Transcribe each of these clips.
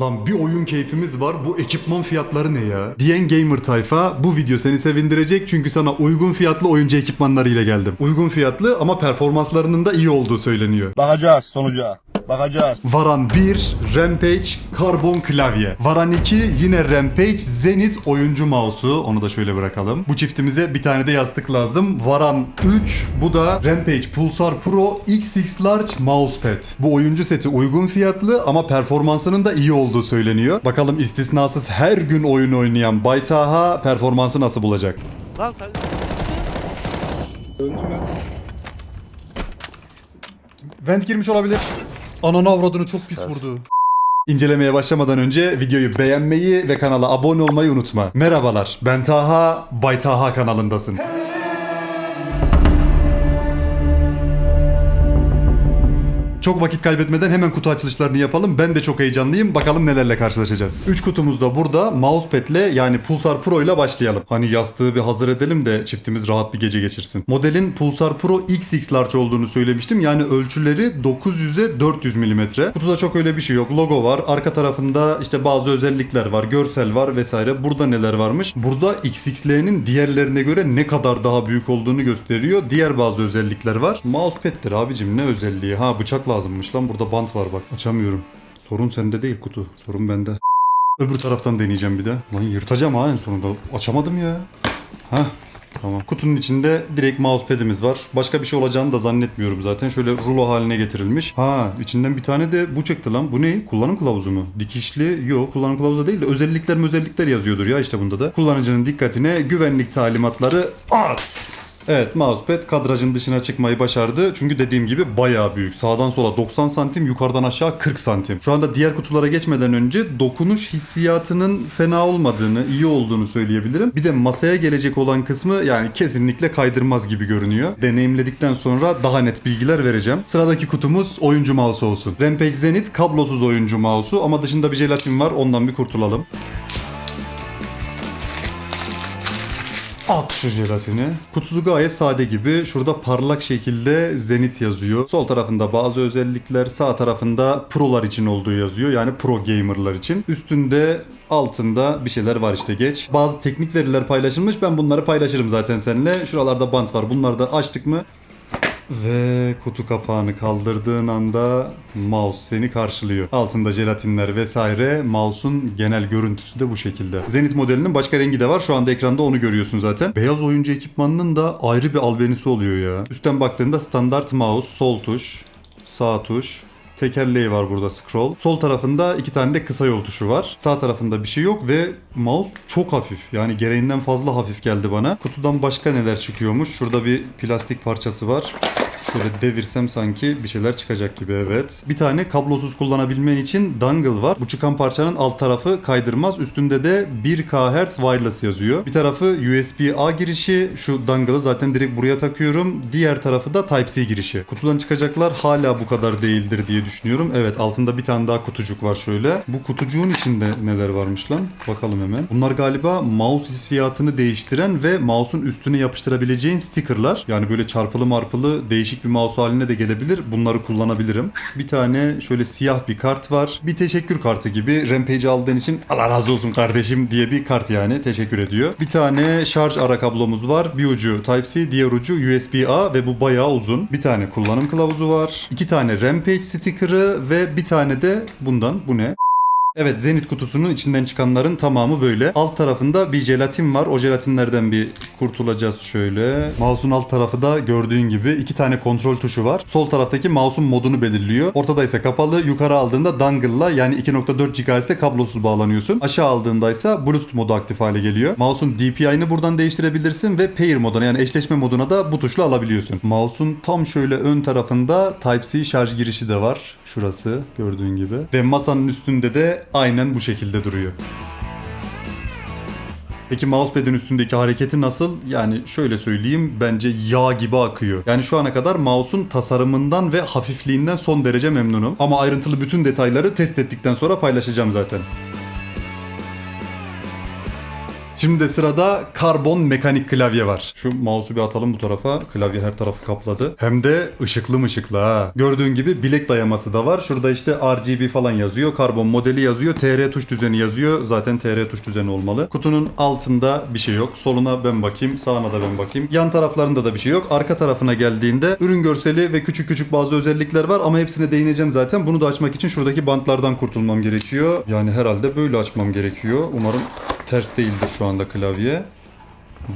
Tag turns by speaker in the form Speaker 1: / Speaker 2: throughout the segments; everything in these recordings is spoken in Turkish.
Speaker 1: Lan bir oyun keyfimiz var bu ekipman fiyatları ne ya? Diyen gamer tayfa bu video seni sevindirecek çünkü sana uygun fiyatlı oyuncu ekipmanlarıyla geldim. Uygun fiyatlı ama performanslarının da iyi olduğu söyleniyor.
Speaker 2: Bakacağız sonuca. Bakacağız.
Speaker 1: Varan 1 Rampage karbon klavye. Varan 2 yine Rampage Zenith oyuncu mouse'u. Onu da şöyle bırakalım. Bu çiftimize bir tane de yastık lazım. Varan 3 bu da Rampage Pulsar Pro XX Large Mousepad. Bu oyuncu seti uygun fiyatlı ama performansının da iyi olduğu söyleniyor. Bakalım istisnasız her gün oyun oynayan Baytaha performansı nasıl bulacak?
Speaker 3: Lan sen
Speaker 1: Vent girmiş olabilir. Ananı avradını çok pis vurdu. İncelemeye başlamadan önce videoyu beğenmeyi ve kanala abone olmayı unutma. Merhabalar, ben Taha, Bay Taha kanalındasın. Çok vakit kaybetmeden hemen kutu açılışlarını yapalım. Ben de çok heyecanlıyım. Bakalım nelerle karşılaşacağız. 3 kutumuz da burada. Mousepad'le yani Pulsar Pro ile başlayalım. Hani yastığı bir hazır edelim de çiftimiz rahat bir gece geçirsin. Modelin Pulsar Pro XX Large olduğunu söylemiştim. Yani ölçüleri 900'e 400 mm. Kutuda çok öyle bir şey yok. Logo var. Arka tarafında işte bazı özellikler var. Görsel var vesaire. Burada neler varmış? Burada XXL'nin diğerlerine göre ne kadar daha büyük olduğunu gösteriyor. Diğer bazı özellikler var. Mousepad'tir abicim ne özelliği? Ha bıçak lazımmış lan. Burada bant var bak. Açamıyorum. Sorun sende değil kutu. Sorun bende. Öbür taraftan deneyeceğim bir de. Lan yırtacağım ha en sonunda. Açamadım ya. Hah. Tamam. Kutunun içinde direkt mousepad'imiz var. Başka bir şey olacağını da zannetmiyorum zaten. Şöyle rulo haline getirilmiş. Ha içinden bir tane de bu çıktı lan. Bu ne? Kullanım kılavuzu mu? Dikişli yok. Kullanım kılavuzu değil de özellikler özellikler yazıyordur ya işte bunda da. Kullanıcının dikkatine güvenlik talimatları at. Evet mousepad kadrajın dışına çıkmayı başardı. Çünkü dediğim gibi bayağı büyük. Sağdan sola 90 santim, yukarıdan aşağı 40 santim. Şu anda diğer kutulara geçmeden önce dokunuş hissiyatının fena olmadığını, iyi olduğunu söyleyebilirim. Bir de masaya gelecek olan kısmı yani kesinlikle kaydırmaz gibi görünüyor. Deneyimledikten sonra daha net bilgiler vereceğim. Sıradaki kutumuz oyuncu mouse olsun. Rampage Zenith kablosuz oyuncu mouse'u ama dışında bir jelatin var. Ondan bir kurtulalım. At şu jelatini. Kutusu gayet sade gibi. Şurada parlak şekilde Zenit yazıyor. Sol tarafında bazı özellikler, sağ tarafında prolar için olduğu yazıyor. Yani pro gamerlar için. Üstünde altında bir şeyler var işte geç. Bazı teknik veriler paylaşılmış. Ben bunları paylaşırım zaten seninle. Şuralarda bant var. Bunları da açtık mı ve kutu kapağını kaldırdığın anda mouse seni karşılıyor. Altında jelatinler vesaire. Mouse'un genel görüntüsü de bu şekilde. Zenith modelinin başka rengi de var. Şu anda ekranda onu görüyorsun zaten. Beyaz oyuncu ekipmanının da ayrı bir albenisi oluyor ya. Üstten baktığında standart mouse, sol tuş, sağ tuş, Tekerleği var burada scroll. Sol tarafında iki tane de kısa yol tuşu var. Sağ tarafında bir şey yok ve mouse çok hafif. Yani gereğinden fazla hafif geldi bana. Kutudan başka neler çıkıyormuş? Şurada bir plastik parçası var. Şöyle devirsem sanki bir şeyler çıkacak gibi evet. Bir tane kablosuz kullanabilmen için dongle var. Bu çıkan parçanın alt tarafı kaydırmaz. Üstünde de 1 kHz wireless yazıyor. Bir tarafı USB-A girişi. Şu dongle'ı zaten direkt buraya takıyorum. Diğer tarafı da Type-C girişi. Kutudan çıkacaklar hala bu kadar değildir diye düşünüyorum. Evet altında bir tane daha kutucuk var şöyle. Bu kutucuğun içinde neler varmış lan? Bakalım hemen. Bunlar galiba mouse hissiyatını değiştiren ve mouse'un üstüne yapıştırabileceğin stickerlar. Yani böyle çarpılı marpılı değişik bir mouse haline de gelebilir. Bunları kullanabilirim. Bir tane şöyle siyah bir kart var. Bir teşekkür kartı gibi. Rampage aldığın için Allah razı olsun kardeşim diye bir kart yani. Teşekkür ediyor. Bir tane şarj ara kablomuz var. Bir ucu Type-C, diğer ucu USB-A ve bu bayağı uzun. Bir tane kullanım kılavuzu var. İki tane Rampage sticker'ı ve bir tane de bundan. Bu ne? Evet Zenit kutusunun içinden çıkanların tamamı böyle. Alt tarafında bir jelatin var. O jelatinlerden bir kurtulacağız şöyle. Mouse'un alt tarafı da gördüğün gibi iki tane kontrol tuşu var. Sol taraftaki mouse'un modunu belirliyor. Ortada ise kapalı. Yukarı aldığında dongle'la yani 2.4 GHz'de kablosuz bağlanıyorsun. Aşağı aldığında ise Bluetooth modu aktif hale geliyor. Mouse'un DPI'ni buradan değiştirebilirsin ve pair moduna yani eşleşme moduna da bu tuşla alabiliyorsun. Mouse'un tam şöyle ön tarafında Type-C şarj girişi de var. Şurası gördüğün gibi. Ve masanın üstünde de aynen bu şekilde duruyor. Peki mousepad'in üstündeki hareketi nasıl? Yani şöyle söyleyeyim bence yağ gibi akıyor. Yani şu ana kadar mouse'un tasarımından ve hafifliğinden son derece memnunum. Ama ayrıntılı bütün detayları test ettikten sonra paylaşacağım zaten. Şimdi de sırada karbon mekanik klavye var. Şu mouse'u bir atalım bu tarafa. Klavye her tarafı kapladı. Hem de ışıklı mışıklı ha. Gördüğün gibi bilek dayaması da var. Şurada işte RGB falan yazıyor. Karbon modeli yazıyor. TR tuş düzeni yazıyor. Zaten TR tuş düzeni olmalı. Kutunun altında bir şey yok. Soluna ben bakayım. Sağına da ben bakayım. Yan taraflarında da bir şey yok. Arka tarafına geldiğinde ürün görseli ve küçük küçük bazı özellikler var ama hepsine değineceğim zaten. Bunu da açmak için şuradaki bantlardan kurtulmam gerekiyor. Yani herhalde böyle açmam gerekiyor. Umarım ters değildir şu anda klavye.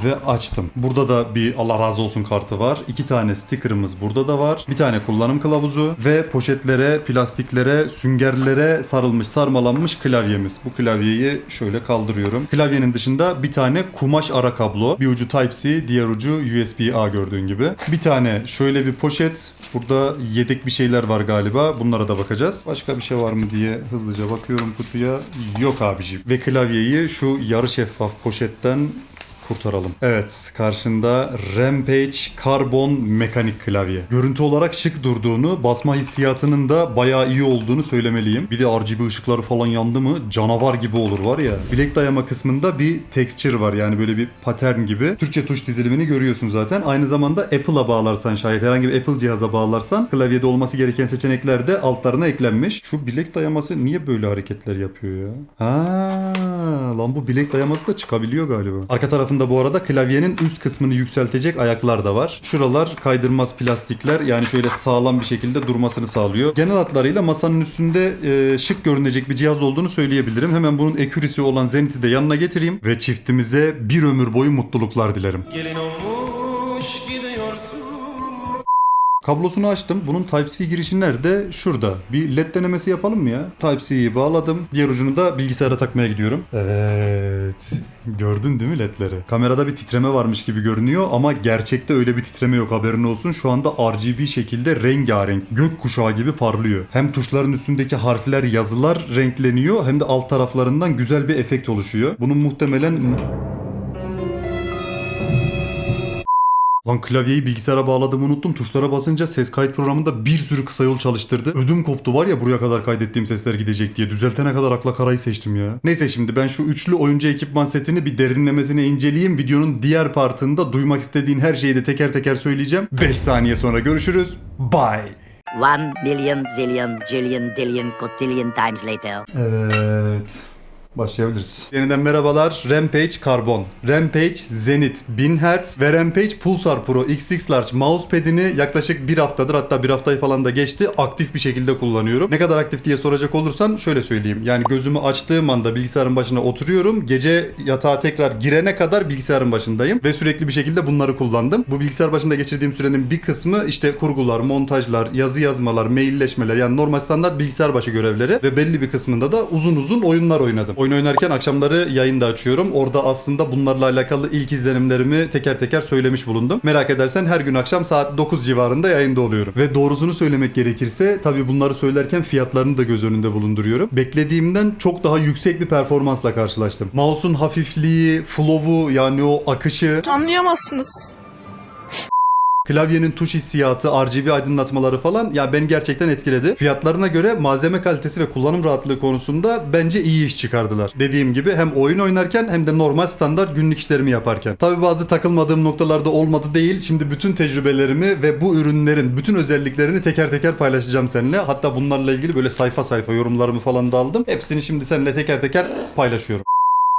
Speaker 1: Ve açtım. Burada da bir Allah razı olsun kartı var. İki tane sticker'ımız burada da var. Bir tane kullanım kılavuzu ve poşetlere, plastiklere, süngerlere sarılmış, sarmalanmış klavyemiz. Bu klavyeyi şöyle kaldırıyorum. Klavyenin dışında bir tane kumaş ara kablo. Bir ucu Type-C, diğer ucu USB-A gördüğün gibi. Bir tane şöyle bir poşet. Burada yedek bir şeyler var galiba. Bunlara da bakacağız. Başka bir şey var mı diye hızlıca bakıyorum kutuya. Yok abiciğim. Ve klavyeyi şu yarı şeffaf poşetten kurtaralım. Evet karşında Rampage Carbon mekanik klavye. Görüntü olarak şık durduğunu, basma hissiyatının da bayağı iyi olduğunu söylemeliyim. Bir de RGB ışıkları falan yandı mı canavar gibi olur var ya. Bilek dayama kısmında bir texture var yani böyle bir pattern gibi. Türkçe tuş dizilimini görüyorsun zaten. Aynı zamanda Apple'a bağlarsan şayet herhangi bir Apple cihaza bağlarsan klavyede olması gereken seçenekler de altlarına eklenmiş. Şu bilek dayaması niye böyle hareketler yapıyor ya? Ha, lan bu bilek dayaması da çıkabiliyor galiba. Arka tarafında bu arada klavyenin üst kısmını yükseltecek ayaklar da var. Şuralar kaydırmaz plastikler yani şöyle sağlam bir şekilde durmasını sağlıyor. Genel hatlarıyla masanın üstünde e, şık görünecek bir cihaz olduğunu söyleyebilirim. Hemen bunun ekürisi olan Zenith'i de yanına getireyim ve çiftimize bir ömür boyu mutluluklar dilerim.
Speaker 3: Gelin olmuş
Speaker 1: Kablosunu açtım. Bunun Type-C girişi nerede? Şurada. Bir led denemesi yapalım mı ya? Type-C'yi bağladım. Diğer ucunu da bilgisayara takmaya gidiyorum. Evet. Gördün değil mi ledleri? Kamerada bir titreme varmış gibi görünüyor ama gerçekte öyle bir titreme yok haberin olsun. Şu anda RGB şekilde rengarenk, gök kuşağı gibi parlıyor. Hem tuşların üstündeki harfler, yazılar renkleniyor hem de alt taraflarından güzel bir efekt oluşuyor. Bunun muhtemelen Lan klavyeyi bilgisayara bağladığımı unuttum. Tuşlara basınca ses kayıt programında bir sürü kısa yol çalıştırdı. Ödüm koptu var ya buraya kadar kaydettiğim sesler gidecek diye. Düzeltene kadar akla karayı seçtim ya. Neyse şimdi ben şu üçlü oyuncu ekipman setini bir derinlemesine inceleyeyim. Videonun diğer partında duymak istediğin her şeyi de teker teker söyleyeceğim. 5 saniye sonra görüşürüz. Bye.
Speaker 4: One million zillion jillion dillion cotillion times later.
Speaker 1: Evet. Başlayabiliriz. Yeniden merhabalar. Rampage Carbon. Rampage Zenith 1000 Hz ve Rampage Pulsar Pro XX Large mousepad'ini yaklaşık bir haftadır hatta bir haftayı falan da geçti aktif bir şekilde kullanıyorum. Ne kadar aktif diye soracak olursan şöyle söyleyeyim. Yani gözümü açtığım anda bilgisayarın başına oturuyorum. Gece yatağa tekrar girene kadar bilgisayarın başındayım ve sürekli bir şekilde bunları kullandım. Bu bilgisayar başında geçirdiğim sürenin bir kısmı işte kurgular, montajlar, yazı yazmalar, mailleşmeler yani normal standart bilgisayar başı görevleri ve belli bir kısmında da uzun uzun oyunlar oynadım. Oyun oynarken akşamları yayın da açıyorum. Orada aslında bunlarla alakalı ilk izlenimlerimi teker teker söylemiş bulundum. Merak edersen her gün akşam saat 9 civarında yayında oluyorum. Ve doğrusunu söylemek gerekirse tabi bunları söylerken fiyatlarını da göz önünde bulunduruyorum. Beklediğimden çok daha yüksek bir performansla karşılaştım. Mouse'un hafifliği, flow'u yani o akışı
Speaker 5: Anlayamazsınız.
Speaker 1: Klavyenin tuş hissiyatı, RGB aydınlatmaları falan ya beni gerçekten etkiledi. Fiyatlarına göre malzeme kalitesi ve kullanım rahatlığı konusunda bence iyi iş çıkardılar. Dediğim gibi hem oyun oynarken hem de normal standart günlük işlerimi yaparken. Tabi bazı takılmadığım noktalarda olmadı değil. Şimdi bütün tecrübelerimi ve bu ürünlerin bütün özelliklerini teker teker paylaşacağım seninle. Hatta bunlarla ilgili böyle sayfa sayfa yorumlarımı falan da aldım. Hepsini şimdi seninle teker teker paylaşıyorum.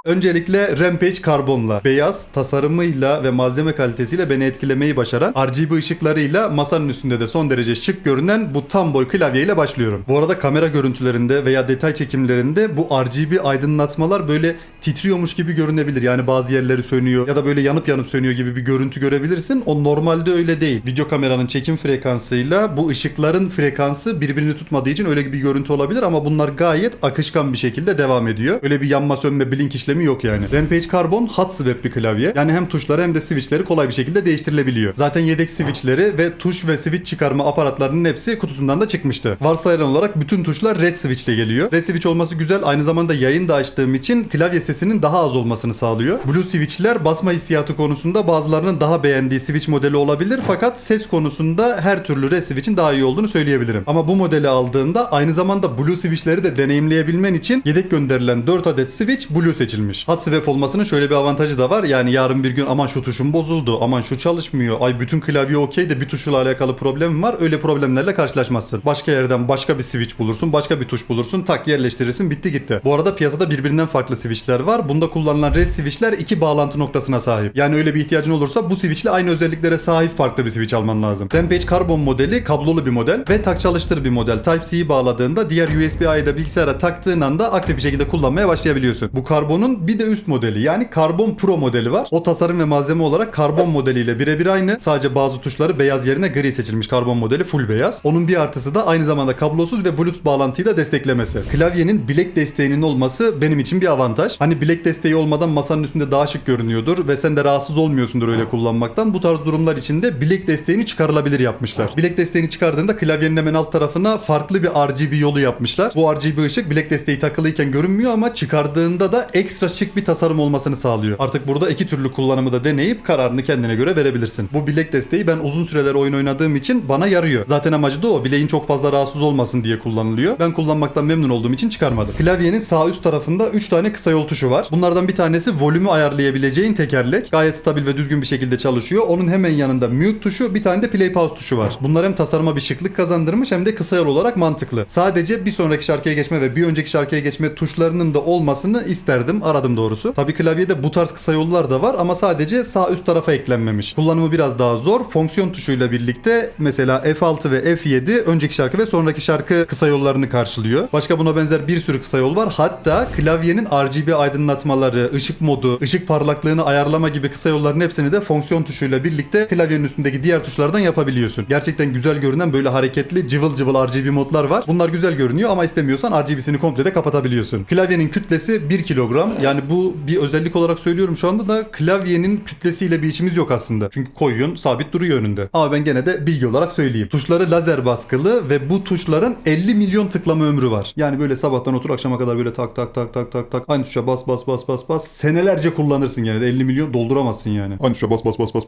Speaker 1: Öncelikle Rampage Carbon'la beyaz tasarımıyla ve malzeme kalitesiyle beni etkilemeyi başaran RGB ışıklarıyla masanın üstünde de son derece şık görünen bu tam boy klavyeyle başlıyorum. Bu arada kamera görüntülerinde veya detay çekimlerinde bu RGB aydınlatmalar böyle titriyormuş gibi görünebilir. Yani bazı yerleri sönüyor ya da böyle yanıp yanıp sönüyor gibi bir görüntü görebilirsin. O normalde öyle değil. Video kameranın çekim frekansıyla bu ışıkların frekansı birbirini tutmadığı için öyle bir görüntü olabilir ama bunlar gayet akışkan bir şekilde devam ediyor. Öyle bir yanma sönme blink işlemi yok yani. Rampage Carbon hot swap bir klavye. Yani hem tuşları hem de switchleri kolay bir şekilde değiştirilebiliyor. Zaten yedek switchleri ve tuş ve switch çıkarma aparatlarının hepsi kutusundan da çıkmıştı. Varsayılan olarak bütün tuşlar red switch ile geliyor. Red switch olması güzel. Aynı zamanda yayın da açtığım için klavye sesinin daha az olmasını sağlıyor. Blue switchler basma hissiyatı konusunda bazılarının daha beğendiği switch modeli olabilir. Fakat ses konusunda her türlü red switch'in daha iyi olduğunu söyleyebilirim. Ama bu modeli aldığında aynı zamanda blue switchleri de deneyimleyebilmen için yedek gönderilen 4 adet switch blue seçili. Seçilmiş. Hot swap olmasının şöyle bir avantajı da var. Yani yarın bir gün aman şu tuşum bozuldu, aman şu çalışmıyor, ay bütün klavye okey de bir tuşla alakalı problemim var. Öyle problemlerle karşılaşmazsın. Başka yerden başka bir switch bulursun, başka bir tuş bulursun, tak yerleştirirsin, bitti gitti. Bu arada piyasada birbirinden farklı switchler var. Bunda kullanılan red switchler iki bağlantı noktasına sahip. Yani öyle bir ihtiyacın olursa bu switchle aynı özelliklere sahip farklı bir switch alman lazım. Rampage Carbon modeli kablolu bir model ve tak çalıştır bir model. Type-C'yi bağladığında diğer USB-I'yi da bilgisayara taktığın anda aktif bir şekilde kullanmaya başlayabiliyorsun. Bu karbonun bir de üst modeli yani Carbon Pro modeli var. O tasarım ve malzeme olarak karbon modeliyle birebir aynı. Sadece bazı tuşları beyaz yerine gri seçilmiş karbon modeli full beyaz. Onun bir artısı da aynı zamanda kablosuz ve Bluetooth bağlantıyı da desteklemesi. Klavyenin bilek desteğinin olması benim için bir avantaj. Hani bilek desteği olmadan masanın üstünde daha şık görünüyordur ve sen de rahatsız olmuyorsundur öyle kullanmaktan. Bu tarz durumlar için de bilek desteğini çıkarılabilir yapmışlar. Bilek desteğini çıkardığında klavyenin hemen alt tarafına farklı bir RGB yolu yapmışlar. Bu RGB ışık bilek desteği takılıyken görünmüyor ama çıkardığında da ekstra şık bir tasarım olmasını sağlıyor. Artık burada iki türlü kullanımı da deneyip kararını kendine göre verebilirsin. Bu bilek desteği ben uzun süreler oyun oynadığım için bana yarıyor. Zaten amacı da o. Bileğin çok fazla rahatsız olmasın diye kullanılıyor. Ben kullanmaktan memnun olduğum için çıkarmadım. Klavyenin sağ üst tarafında 3 tane kısa yol tuşu var. Bunlardan bir tanesi volümü ayarlayabileceğin tekerlek. Gayet stabil ve düzgün bir şekilde çalışıyor. Onun hemen yanında mute tuşu, bir tane de play pause tuşu var. Bunlar hem tasarıma bir şıklık kazandırmış hem de kısa yol olarak mantıklı. Sadece bir sonraki şarkıya geçme ve bir önceki şarkıya geçme tuşlarının da olmasını isterdim. Aradım doğrusu. Tabii klavyede bu tarz kısa yollar da var ama sadece sağ üst tarafa eklenmemiş. Kullanımı biraz daha zor. Fonksiyon tuşuyla birlikte mesela F6 ve F7 önceki şarkı ve sonraki şarkı kısa yollarını karşılıyor. Başka buna benzer bir sürü kısa yol var. Hatta klavyenin RGB aydınlatmaları, ışık modu, ışık parlaklığını ayarlama gibi kısa yolların hepsini de fonksiyon tuşuyla birlikte klavyenin üstündeki diğer tuşlardan yapabiliyorsun. Gerçekten güzel görünen böyle hareketli cıvıl cıvıl RGB modlar var. Bunlar güzel görünüyor ama istemiyorsan RGB'sini komple de kapatabiliyorsun. Klavyenin kütlesi 1 kilogram. Yani bu bir özellik olarak söylüyorum şu anda da klavyenin kütlesiyle bir işimiz yok aslında. Çünkü koyuyorsun sabit duruyor önünde. Ama ben gene de bilgi olarak söyleyeyim. Tuşları lazer baskılı ve bu tuşların 50 milyon tıklama ömrü var. Yani böyle sabahtan otur akşama kadar böyle tak tak tak tak tak tak aynı tuşa bas bas bas bas bas senelerce kullanırsın gene de 50 milyon dolduramazsın yani.
Speaker 2: Aynı tuşa bas bas bas bas.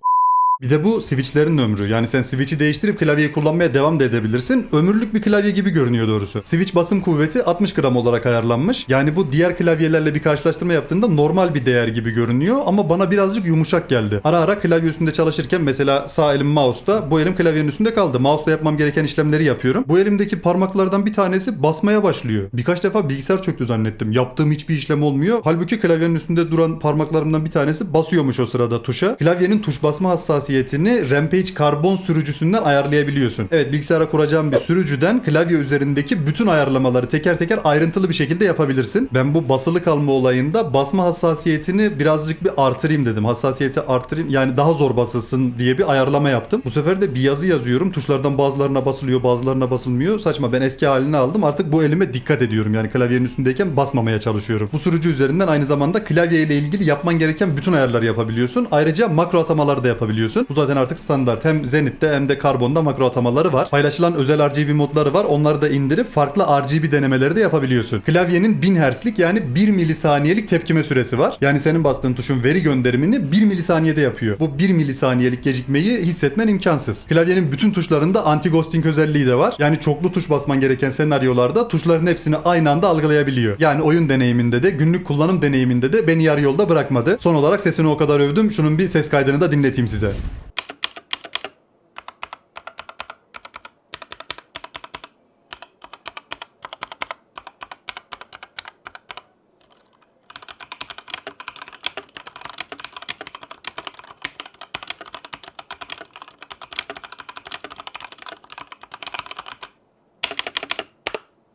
Speaker 1: Bir de bu switchlerin ömrü. Yani sen switch'i değiştirip klavyeyi kullanmaya devam da edebilirsin. Ömürlük bir klavye gibi görünüyor doğrusu. Switch basım kuvveti 60 gram olarak ayarlanmış. Yani bu diğer klavyelerle bir karşılaştırma yaptığında normal bir değer gibi görünüyor ama bana birazcık yumuşak geldi. Ara ara klavye üstünde çalışırken mesela sağ elim mouse'da, bu elim klavyenin üstünde kaldı. Mouse'la yapmam gereken işlemleri yapıyorum. Bu elimdeki parmaklardan bir tanesi basmaya başlıyor. Birkaç defa bilgisayar çöktü zannettim. Yaptığım hiçbir işlem olmuyor. Halbuki klavyenin üstünde duran parmaklarımdan bir tanesi basıyormuş o sırada tuşa. Klavyenin tuş basma hassasiyetini Rampage karbon sürücüsünden ayarlayabiliyorsun. Evet bilgisayara kuracağım bir sürücüden klavye üzerindeki bütün ayarlamaları teker teker ayrıntılı bir şekilde yapabilirsin. Ben bu basılı kalma olayında basma hassasiyetini birazcık bir artırayım dedim. Hassasiyeti artırayım yani daha zor basılsın diye bir ayarlama yaptım. Bu sefer de bir yazı yazıyorum. Tuşlardan bazılarına basılıyor bazılarına basılmıyor. Saçma ben eski halini aldım. Artık bu elime dikkat ediyorum. Yani klavyenin üstündeyken basmamaya çalışıyorum. Bu sürücü üzerinden aynı zamanda klavye ile ilgili yapman gereken bütün ayarları yapabiliyorsun. Ayrıca makro atamaları da yapabiliyorsun. Bu zaten artık standart. Hem Zenith'te hem de Carbon'da makro atamaları var. Paylaşılan özel RGB modları var. Onları da indirip farklı RGB denemeleri de yapabiliyorsun. Klavyenin 1000 Hz'lik yani 1 milisaniyelik tepkime süresi var. Yani senin bastığın tuşun veri gönderimini 1 milisaniyede yapıyor. Bu 1 milisaniyelik gecikmeyi hissetmen imkansız. Klavyenin bütün tuşlarında anti-ghosting özelliği de var. Yani çoklu tuş basman gereken senaryolarda tuşların hepsini aynı anda algılayabiliyor. Yani oyun deneyiminde de günlük kullanım deneyiminde de beni yarı yolda bırakmadı. Son olarak sesini o kadar övdüm. Şunun bir ses kaydını da dinleteyim size.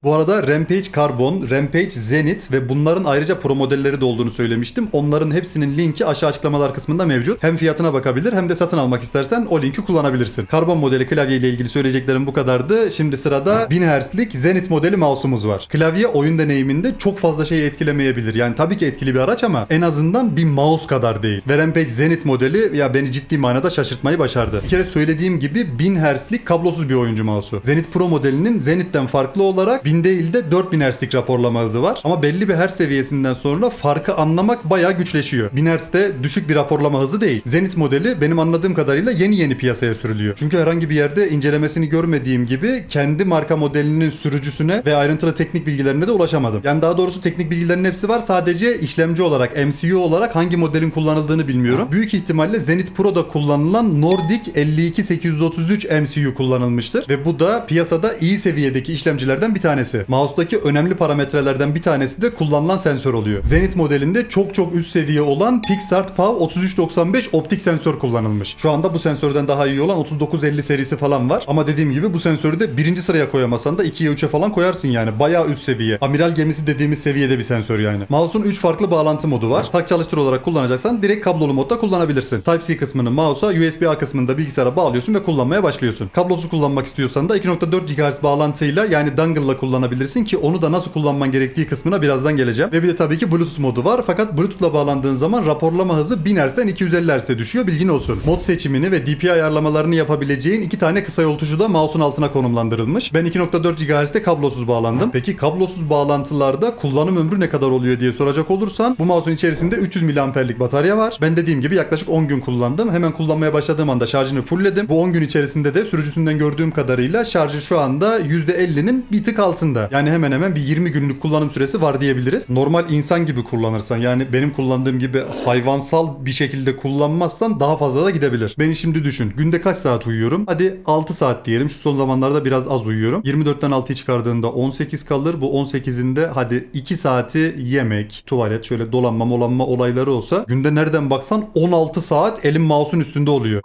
Speaker 1: Bu arada Rampage Carbon, Rampage Zenith ve bunların ayrıca pro modelleri de olduğunu söylemiştim. Onların hepsinin linki aşağı açıklamalar kısmında mevcut. Hem fiyatına bakabilir hem de satın almak istersen o linki kullanabilirsin. Karbon modeli klavye ile ilgili söyleyeceklerim bu kadardı. Şimdi sırada 1000 Hz'lik Zenith modeli mouse'umuz var. Klavye oyun deneyiminde çok fazla şeyi etkilemeyebilir. Yani tabii ki etkili bir araç ama en azından bir mouse kadar değil. Ve Rampage Zenith modeli ya beni ciddi manada şaşırtmayı başardı. Bir kere söylediğim gibi 1000 Hz'lik kablosuz bir oyuncu mouse'u. Zenith Pro modelinin Zenith'ten farklı olarak 1000 değil de 4000 Hz'lik raporlama hızı var. Ama belli bir hertz seviyesinden sonra farkı anlamak bayağı güçleşiyor. 1000 Hz de düşük bir raporlama hızı değil. Zenit modeli benim anladığım kadarıyla yeni yeni piyasaya sürülüyor. Çünkü herhangi bir yerde incelemesini görmediğim gibi kendi marka modelinin sürücüsüne ve ayrıntılı teknik bilgilerine de ulaşamadım. Yani daha doğrusu teknik bilgilerin hepsi var. Sadece işlemci olarak, MCU olarak hangi modelin kullanıldığını bilmiyorum. Büyük ihtimalle Zenit Pro'da kullanılan Nordic 52833 MCU kullanılmıştır. Ve bu da piyasada iyi seviyedeki işlemcilerden bir tanesi. Mouse'daki önemli parametrelerden bir tanesi de kullanılan sensör oluyor. Zenit modelinde çok çok üst seviye olan Pixart PAV 3395 optik sensör kullanılmış. Şu anda bu sensörden daha iyi olan 3950 serisi falan var. Ama dediğim gibi bu sensörü de birinci sıraya koyamasan da 2'ye 3'e falan koyarsın yani. Bayağı üst seviye. Amiral gemisi dediğimiz seviyede bir sensör yani. Mouse'un 3 farklı bağlantı modu var. Tak çalıştır olarak kullanacaksan direkt kablolu modda kullanabilirsin. Type-C kısmını mouse'a, USB-A kısmını da bilgisayara bağlıyorsun ve kullanmaya başlıyorsun. Kablosuz kullanmak istiyorsan da 2.4 GHz bağlantıyla yani dongle'la kullanabilirsin ki onu da nasıl kullanman gerektiği kısmına birazdan geleceğim. Ve bir de tabii ki Bluetooth modu var. Fakat Bluetooth'la bağlandığın zaman raporlama hızı 1000 Hz'den 250 Hz'e düşüyor. Bilgin olsun. Mod seçimini ve DPI ayarlamalarını yapabileceğin iki tane kısa yol da mouse'un altına konumlandırılmış. Ben 2.4 GHz'de kablosuz bağlandım. Peki kablosuz bağlantılarda kullanım ömrü ne kadar oluyor diye soracak olursan bu mouse'un içerisinde 300 mAh'lik batarya var. Ben dediğim gibi yaklaşık 10 gün kullandım. Hemen kullanmaya başladığım anda şarjını fullledim. Bu 10 gün içerisinde de sürücüsünden gördüğüm kadarıyla şarjı şu anda %50'nin bir tık altında. Yani hemen hemen bir 20 günlük kullanım süresi var diyebiliriz. Normal insan gibi kullanırsan yani benim kullandığım gibi hayvansal bir şekilde kullanmazsan daha fazla da gidebilir. Beni şimdi düşün. Günde kaç saat uyuyorum? Hadi 6 saat diyelim. Şu son zamanlarda biraz az uyuyorum. 24'ten 6'yı çıkardığında 18 kalır. Bu 18'inde hadi 2 saati yemek, tuvalet, şöyle dolanma molanma olayları olsa günde nereden baksan 16 saat elim mouse'un üstünde oluyor.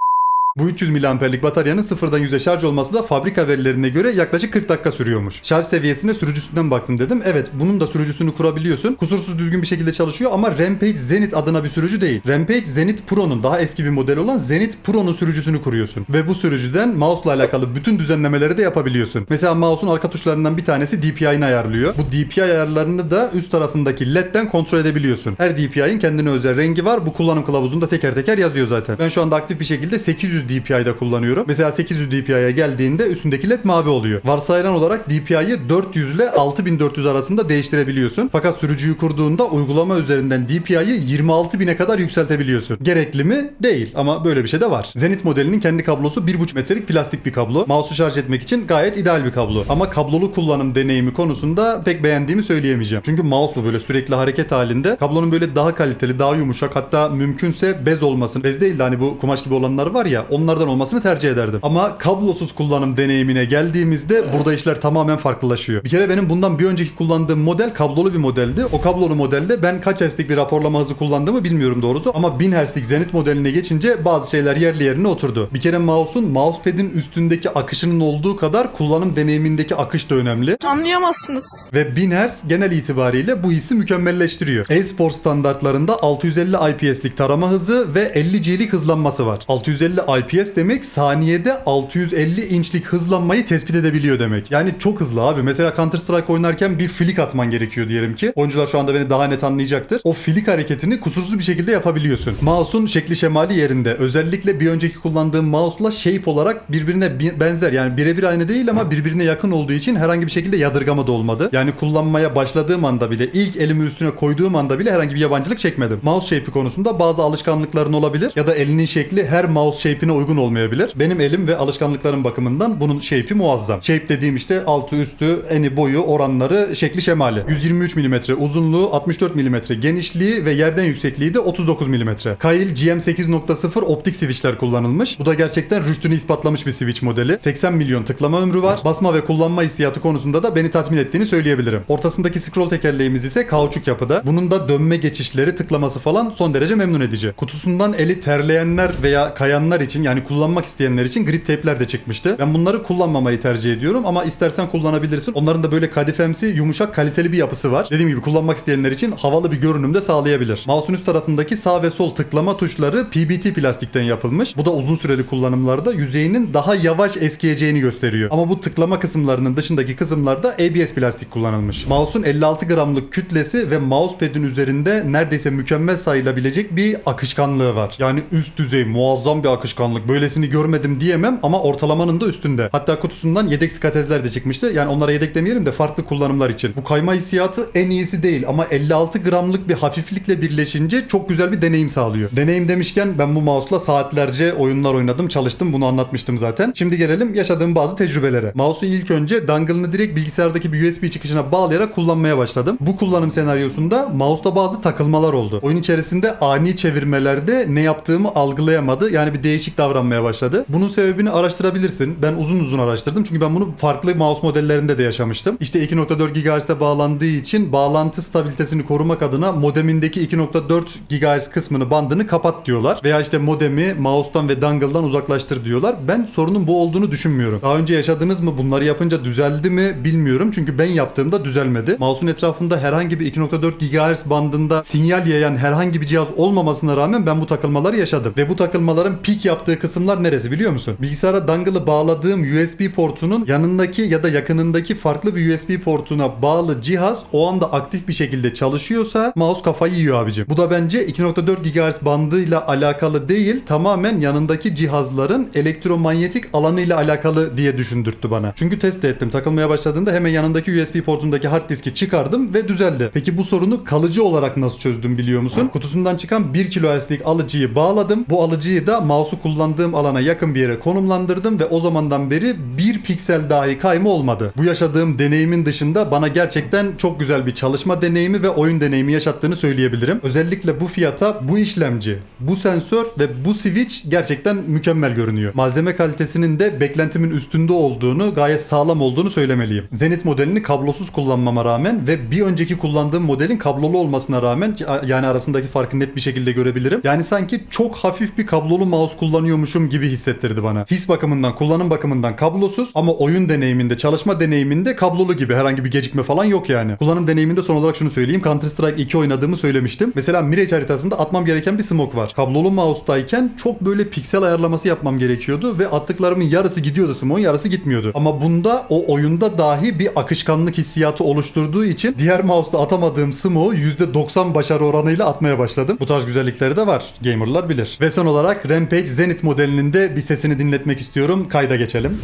Speaker 1: Bu 300 miliamperlik bataryanın sıfırdan 100'e şarj olması da fabrika verilerine göre yaklaşık 40 dakika sürüyormuş. Şarj seviyesine sürücüsünden baktım dedim. Evet bunun da sürücüsünü kurabiliyorsun. Kusursuz düzgün bir şekilde çalışıyor ama Rampage Zenith adına bir sürücü değil. Rampage Zenith Pro'nun daha eski bir model olan Zenith Pro'nun sürücüsünü kuruyorsun. Ve bu sürücüden mouse'la alakalı bütün düzenlemeleri de yapabiliyorsun. Mesela mouse'un arka tuşlarından bir tanesi DPI'ni ayarlıyor. Bu DPI ayarlarını da üst tarafındaki LED'den kontrol edebiliyorsun. Her DPI'nin kendine özel rengi var. Bu kullanım kılavuzunda teker teker yazıyor zaten. Ben şu anda aktif bir şekilde 800 DPI'de kullanıyorum. Mesela 800 DPI'ye geldiğinde üstündeki led mavi oluyor. Varsayılan olarak DPI'yi 400 ile 6400 arasında değiştirebiliyorsun. Fakat sürücüyü kurduğunda uygulama üzerinden DPI'yi 26000'e kadar yükseltebiliyorsun. Gerekli mi? Değil ama böyle bir şey de var. Zenith modelinin kendi kablosu 1.5 metrelik plastik bir kablo. Mouse'u şarj etmek için gayet ideal bir kablo. Ama kablolu kullanım deneyimi konusunda pek beğendiğimi söyleyemeyeceğim. Çünkü mouse bu böyle sürekli hareket halinde. Kablonun böyle daha kaliteli, daha yumuşak hatta mümkünse bez olmasın. Bez değil de hani bu kumaş gibi olanlar var ya onlardan olmasını tercih ederdim. Ama kablosuz kullanım deneyimine geldiğimizde burada işler tamamen farklılaşıyor. Bir kere benim bundan bir önceki kullandığım model kablolu bir modeldi. O kablolu modelde ben kaç Hz'lik bir raporlama hızı kullandığımı bilmiyorum doğrusu. Ama 1000 Hz'lik Zenith modeline geçince bazı şeyler yerli yerine oturdu. Bir kere mouse'un mousepad'in üstündeki akışının olduğu kadar kullanım deneyimindeki akış da önemli.
Speaker 5: Anlayamazsınız.
Speaker 1: Ve 1000 Hz genel itibariyle bu hissi mükemmelleştiriyor. E-spor standartlarında 650 IPS'lik tarama hızı ve 50 G'lik hızlanması var. 650 IPS demek saniyede 650 inçlik hızlanmayı tespit edebiliyor demek. Yani çok hızlı abi. Mesela Counter Strike oynarken bir flick atman gerekiyor diyelim ki. Oyuncular şu anda beni daha net anlayacaktır. O flick hareketini kusursuz bir şekilde yapabiliyorsun. Mouse'un şekli şemali yerinde. Özellikle bir önceki kullandığım mouse'la shape olarak birbirine bi- benzer. Yani birebir aynı değil ama birbirine yakın olduğu için herhangi bir şekilde yadırgama da olmadı. Yani kullanmaya başladığım anda bile ilk elimi üstüne koyduğum anda bile herhangi bir yabancılık çekmedim. Mouse shape'i konusunda bazı alışkanlıkların olabilir ya da elinin şekli her mouse shape'ine uygun olmayabilir. Benim elim ve alışkanlıklarım bakımından bunun shape'i muazzam. Shape dediğim işte altı üstü eni boyu oranları şekli şemali. 123 mm uzunluğu 64 mm genişliği ve yerden yüksekliği de 39 mm. Kail GM8.0 optik switchler kullanılmış. Bu da gerçekten rüştünü ispatlamış bir switch modeli. 80 milyon tıklama ömrü var. Basma ve kullanma hissiyatı konusunda da beni tatmin ettiğini söyleyebilirim. Ortasındaki scroll tekerleğimiz ise kauçuk yapıda. Bunun da dönme geçişleri, tıklaması falan son derece memnun edici. Kutusundan eli terleyenler veya kayanlar için yani kullanmak isteyenler için grip teypler de çıkmıştı. Ben bunları kullanmamayı tercih ediyorum ama istersen kullanabilirsin. Onların da böyle kadifemsi, yumuşak, kaliteli bir yapısı var. Dediğim gibi kullanmak isteyenler için havalı bir görünüm de sağlayabilir. Mouse'un üst tarafındaki sağ ve sol tıklama tuşları PBT plastikten yapılmış. Bu da uzun süreli kullanımlarda yüzeyinin daha yavaş eskiyeceğini gösteriyor. Ama bu tıklama kısımlarının dışındaki kısımlarda ABS plastik kullanılmış. Mouse'un 56 gramlık kütlesi ve mousepad'in üzerinde neredeyse mükemmel sayılabilecek bir akışkanlığı var. Yani üst düzey muazzam bir akışkanlığı gramlık. Böylesini görmedim diyemem ama ortalamanın da üstünde. Hatta kutusundan yedek skatezler de çıkmıştı. Yani onlara yedek demeyelim de farklı kullanımlar için. Bu kayma hissiyatı en iyisi değil ama 56 gramlık bir hafiflikle birleşince çok güzel bir deneyim sağlıyor. Deneyim demişken ben bu mouse'la saatlerce oyunlar oynadım, çalıştım. Bunu anlatmıştım zaten. Şimdi gelelim yaşadığım bazı tecrübelere. Mouse'u ilk önce dongle'ını direkt bilgisayardaki bir USB çıkışına bağlayarak kullanmaya başladım. Bu kullanım senaryosunda mouse'da bazı takılmalar oldu. Oyun içerisinde ani çevirmelerde ne yaptığımı algılayamadı. Yani bir değişik davranmaya başladı. Bunun sebebini araştırabilirsin. Ben uzun uzun araştırdım. Çünkü ben bunu farklı mouse modellerinde de yaşamıştım. İşte 2.4 GHz'de bağlandığı için bağlantı stabilitesini korumak adına modemindeki 2.4 GHz kısmını bandını kapat diyorlar. Veya işte modemi mouse'tan ve dongle'dan uzaklaştır diyorlar. Ben sorunun bu olduğunu düşünmüyorum. Daha önce yaşadınız mı? Bunları yapınca düzeldi mi bilmiyorum. Çünkü ben yaptığımda düzelmedi. Mouse'un etrafında herhangi bir 2.4 GHz bandında sinyal yayan herhangi bir cihaz olmamasına rağmen ben bu takılmaları yaşadım. Ve bu takılmaların peak yaptığı kısımlar neresi biliyor musun? Bilgisayara dongle'ı bağladığım USB portunun yanındaki ya da yakınındaki farklı bir USB portuna bağlı cihaz o anda aktif bir şekilde çalışıyorsa mouse kafayı yiyor abicim. Bu da bence 2.4 GHz bandıyla alakalı değil tamamen yanındaki cihazların elektromanyetik alanıyla alakalı diye düşündürttü bana. Çünkü test ettim. Takılmaya başladığında hemen yanındaki USB portundaki hard diski çıkardım ve düzeldi. Peki bu sorunu kalıcı olarak nasıl çözdüm biliyor musun? Kutusundan çıkan 1 kHz'lik alıcıyı bağladım. Bu alıcıyı da mouse'u kullandığım alana yakın bir yere konumlandırdım ve o zamandan beri bir piksel dahi kayma olmadı. Bu yaşadığım deneyimin dışında bana gerçekten çok güzel bir çalışma deneyimi ve oyun deneyimi yaşattığını söyleyebilirim. Özellikle bu fiyata bu işlemci, bu sensör ve bu switch gerçekten mükemmel görünüyor. Malzeme kalitesinin de beklentimin üstünde olduğunu, gayet sağlam olduğunu söylemeliyim. Zenit modelini kablosuz kullanmama rağmen ve bir önceki kullandığım modelin kablolu olmasına rağmen yani arasındaki farkı net bir şekilde görebilirim. Yani sanki çok hafif bir kablolu mouse kullanıyormuşum gibi hissettirdi bana. His bakımından, kullanım bakımından kablosuz ama oyun deneyiminde, çalışma deneyiminde kablolu gibi herhangi bir gecikme falan yok yani. Kullanım deneyiminde son olarak şunu söyleyeyim. Counter Strike 2 oynadığımı söylemiştim. Mesela Mirage haritasında atmam gereken bir smoke var. Kablolu mouse'dayken çok böyle piksel ayarlaması yapmam gerekiyordu ve attıklarımın yarısı gidiyordu smoke'un yarısı gitmiyordu. Ama bunda o oyunda dahi bir akışkanlık hissiyatı oluşturduğu için diğer mouse'da atamadığım smoke'u %90 başarı oranıyla atmaya başladım. Bu tarz güzellikleri de var. Gamerlar bilir. Ve son olarak Rampage Zenith modelinin de bir sesini dinletmek istiyorum. Kayda geçelim.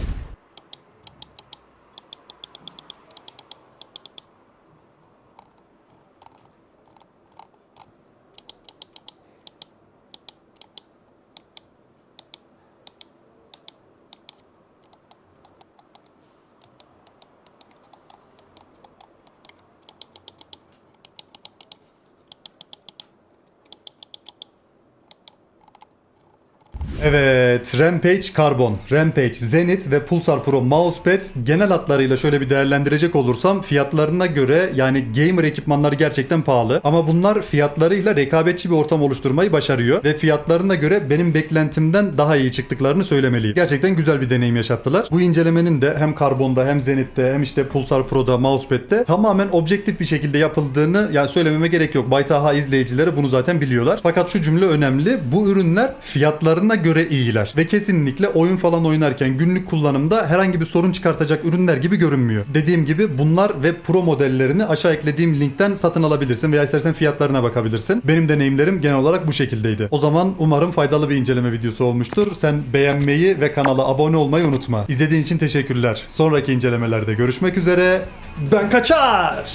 Speaker 1: Evet, Rampage Carbon, Rampage Zenith ve Pulsar Pro Mousepad genel hatlarıyla şöyle bir değerlendirecek olursam fiyatlarına göre yani gamer ekipmanları gerçekten pahalı. Ama bunlar fiyatlarıyla rekabetçi bir ortam oluşturmayı başarıyor ve fiyatlarına göre benim beklentimden daha iyi çıktıklarını söylemeliyim. Gerçekten güzel bir deneyim yaşattılar. Bu incelemenin de hem Carbon'da hem Zenith'te hem işte Pulsar Pro'da Mousepad'de tamamen objektif bir şekilde yapıldığını yani söylememe gerek yok. Baytaha izleyicileri bunu zaten biliyorlar. Fakat şu cümle önemli. Bu ürünler fiyatlarına göre iyiler. Kesinlikle oyun falan oynarken günlük kullanımda herhangi bir sorun çıkartacak ürünler gibi görünmüyor. Dediğim gibi bunlar ve pro modellerini aşağı eklediğim linkten satın alabilirsin veya istersen fiyatlarına bakabilirsin. Benim deneyimlerim genel olarak bu şekildeydi. O zaman umarım faydalı bir inceleme videosu olmuştur. Sen beğenmeyi ve kanala abone olmayı unutma. İzlediğin için teşekkürler. Sonraki incelemelerde görüşmek üzere. Ben kaçar.